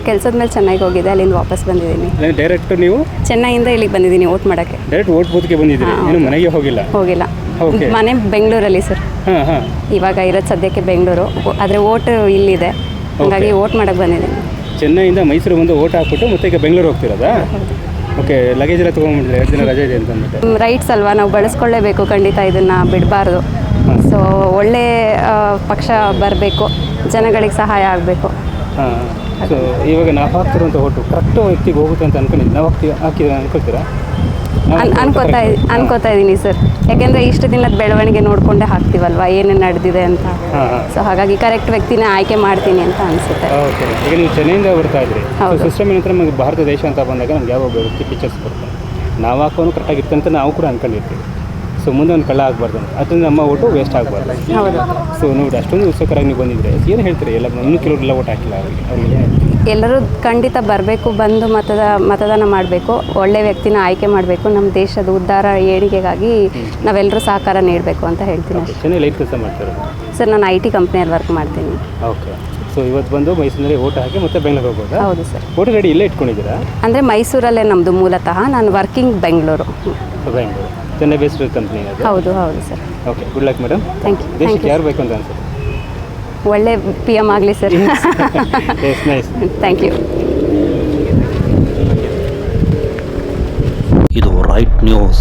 ಕೆಲಸದ ಮೇಲೆ ಚೆನ್ನಾಗಿ ಹೋಗಿದೆ ಅಲ್ಲಿಂದ ವಾಪಸ್ ಬಂದಿದ್ದೀನಿ. ಡೈರೆಕ್ಟ್ ನೀವು? ಚೆನ್ನೈಯಿಂದ ಇಲ್ಲಿಗೆ ಬಂದಿದ್ದೀನಿ ಓಟ್ ಮಾಡೋಕ್ಕೆ. ಡೈರೆಕ್ಟ್ ಓಟ್ ಬೂತ್ಗೆ ಬಂದಿದ್ದೀನಿ ಏನು ಮನೆಗೆ ಹೋಗಿಲ್ಲ? ಹೋಗಿಲ್ಲ. ಮನೆ ಬೆಂಗಳೂರಲ್ಲಿ ಸರ್. ಇವಾಗ ಇರೋದು ಸದ್ಯಕ್ಕೆ ಬೆಂಗಳೂರು. ಆದರೆ ಓಟ್ ಇಲ್ಲಿದೆ. ಹಾಗಾಗಿ ಓಟ್ ಮಾಡೋಕ್ಕೆ ಬಂದಿದ್ದೀನಿ. ಚೆನ್ನೈಯಿಂದ ಮೈಸೂರು ಬಂದು ಓಟ್ ಹಾಕ್ಬಿಟ್ಟು ಮತ್ತೆ ಈಗ ಬೆಂಗಳೂರು ಹೋಗ್ತಿರೋದಾ? ಓಕೆ ಲಗೇಜ್ ಎಲ್ಲ ತೊಗೊಂಡ್ಬಿಟ್ರೆ ಎರಡು ದಿನ ರಜೆ ಇದೆ ಅಂತ ಅಂದ್ಬಿಟ್ಟು. ರೈಟ್ಸ್ ಅಲ್ವಾ? ನಾವು ಬಳಸ್ಕೊಳ್ಳೇಬೇಕು ಖಂಡಿತ ಇದನ್ನು ಬಿಡಬಾರ್ದು. ಸೊ ಒಳ್ಳೆ ಪಕ್ಷ ಬರಬೇಕು. ಜನಗಳಿಗೆ ಸಹಾಯ ಆಗಬೇಕು. ಹಾಂ. ಸೊ ಇವಾಗ ನಾವು ಹಾಕ್ತಿರುವಂಥ ಓಟು ಕರೆಕ್ಟ್ ವ್ಯಕ್ತಿಗೆ ಹೋಗುತ್ತೆ ಅಂತ ಅನ್ಕೊಂಡಿದ್ದೆ. ನಾವು ಹಾಕ್ತೀವಿ ಹಾಕಿದ್ರೆ ಅನ್ಕೋತೀರಾ ಅನ್ ಅನ್ಕೋತಾ ಅನ್ಕೋತಾ ಇದ್ದೀನಿ ಸರ್. ಯಾಕೆಂದರೆ ಇಷ್ಟು ದಿನದ ಬೆಳವಣಿಗೆ ನೋಡಿಕೊಂಡೇ ಹಾಕ್ತೀವಲ್ವಾ? ಏನೇನು ನಡೆದಿದೆ ಅಂತ. ಸೊ ಹಾಗಾಗಿ ಕರೆಕ್ಟ್ ವ್ಯಕ್ತಿನ ಆಯ್ಕೆ ಮಾಡ್ತೀನಿ ಅಂತ ಅನಿಸುತ್ತೆ. ಓಕೆ ಈಗ ನೀವು ಚೆನ್ನೈಯಿಂದ ಬರ್ತಾ ಇದ್ರಿ. ಹೌದು. ಸಿಸ್ಟಮ್ ಏನಂದ್ರೆ ನಮಗೆ ಭಾರತ ದೇಶ ಅಂತ ಬಂದಾಗ ನಮ್ಗೆ ಯಾವ ಒಬ್ಬ ವ್ಯಕ್ತಿ ಪಿಕ್ಚರ್ಸ್ ಬರುತ್ತೆ ನಾವು ಹಾಕೋನು ಕರೆಕ್ಟಾಗಿ ಅಂತ ನಾವು ಕೂಡ ಅನ್ಕೊಂಡಿರ್ತೀವಿ. ಸೊ ಮುಂದೆ ಒಂದು ಕಳ್ಳ ಆಗಬಾರ್ದು ಅಂತ. ಅದರಿಂದ ನಮ್ಮ ಓಟು ವೇಸ್ಟ್ ಆಗಬಾರ್ದು. ಹೌದು. ಸೊ ನೋಡಿ ಅಷ್ಟೊಂದು ಉತ್ಸುಕರಾಗಿ ನೀವು ಬಂದಿದ್ರೆ ಏನು ಹೇಳ್ತೀರಿ? ಎಲ್ಲ ಇನ್ನೂ ಕೆಲವರೆಲ್ಲ ಓಟ್ ಹಾಕಿಲ್ಲ ಅವರಿಗೆ ಅವ್ರಿಗೆ? ಎಲ್ಲರೂ ಖಂಡಿತ ಬರಬೇಕು ಬಂದು ಮತದ ಮತದಾನ ಮಾಡಬೇಕು. ಒಳ್ಳೆ ವ್ಯಕ್ತಿನ ಆಯ್ಕೆ ಮಾಡಬೇಕು. ನಮ್ಮ ದೇಶದ ಉದ್ಧಾರ ಏಳಿಗೆಗಾಗಿ ನಾವೆಲ್ಲರೂ ಸಹಕಾರ ನೀಡಬೇಕು ಅಂತ ಹೇಳ್ತೀನಿ ಲೈಟ್ ಕೆಲಸ ಮಾಡ್ತಾರೆ? ಸರ್ ನಾನು ಐ ಟಿ ಕಂಪ್ನಿಯಲ್ಲಿ ವರ್ಕ್ ಮಾಡ್ತೀನಿ. ಓಕೆ ಸೊ ಇವತ್ತು ಬಂದು ಮೈಸೂರಿನಲ್ಲಿ ಓಟ್ ಹಾಕಿ ಮತ್ತೆ ಬೆಂಗಳೂರು ಹೋಗ್ಬೋದು? ಹೌದು ಸರ್. ಓಟ್ ಗಾಡಿ ಇಲ್ಲೇ ಇಟ್ಕೊಂಡಿದ್ದೀರಾ? ಅಂದರೆ ಮೈಸೂರಲ್ಲೇ ನಮ್ಮದು ಮೂಲತಃ. ನಾನು working Bengaluru. Bengaluru. Chennai based company ಅದು? ಹೌದು ಹೌದು sir okay good luck madam thank you thank ದೇಶಕ್ಕೆ ಯು ಯಾರು ಬೇಕು ಅಂತ ಅನ್ಸುತ್ತೆ? ಒಳ್ಳೆ ಪಿ ಎಂ ಆಗಲಿ sir yes nice thank you ಇದು ರೈಟ್ ನ್ಯೂಸ್